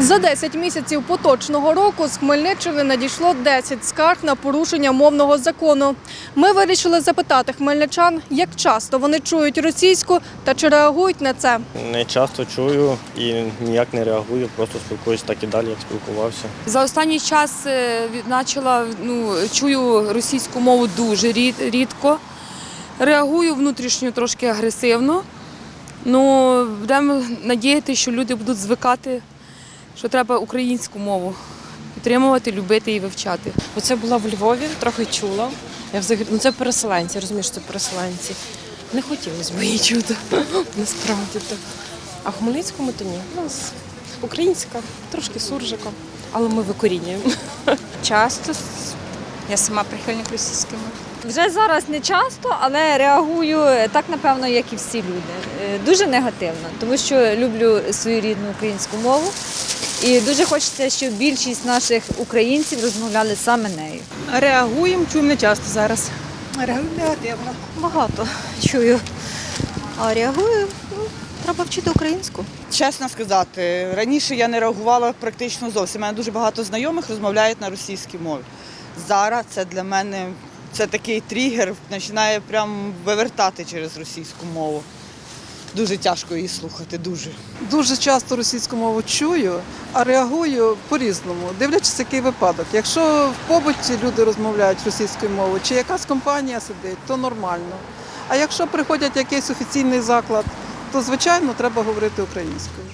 За 10 місяців поточного року з Хмельниччини надійшло 10 скарг на порушення мовного закону. Ми вирішили запитати хмельничан, як часто вони чують російську та чи реагують на це. Не часто чую і ніяк не реагую, просто спілкуюсь так і далі, як спілкувався. За останній час е, почала ну, чую російську мову дуже рідко. Реагую внутрішньо трошки агресивно. Ну, будемо надіятися, що люди будуть звикати, що треба українську мову підтримувати, любити і вивчати. Оце була в Львові, трохи чула. Я взагалі, ну це переселенці, розумієш, це переселенці. Не хотілося б її чути, насправді так. А в Хмельницькому то ні. У нас українська, трошки суржика, але ми викорінюємо. Часто я сама прихильник російської мови. Вже зараз не часто, але реагую так, напевно, як і всі люди. Е, Дуже негативно, тому що люблю свою рідну українську мову. І дуже хочеться, щоб більшість наших українців розмовляли саме нею. Реагуємо, чуємо не часто зараз. Реагую негативно. Багато чую. А реагую, ну, треба вчити українську. Чесно сказати, раніше я не реагувала практично зовсім. У мене дуже багато знайомих розмовляють на російській мові. Зараз це для мене це такий тригер, починає прям вивертати через російську мову. Дуже тяжко її слухати, дуже. Дуже часто російську мову чую, а реагую по-різному, дивлячись, який випадок. Якщо в побуті люди розмовляють російською мовою, чи якась компанія сидить, то нормально. А якщо приходять якийсь офіційний заклад, то звичайно треба говорити українською.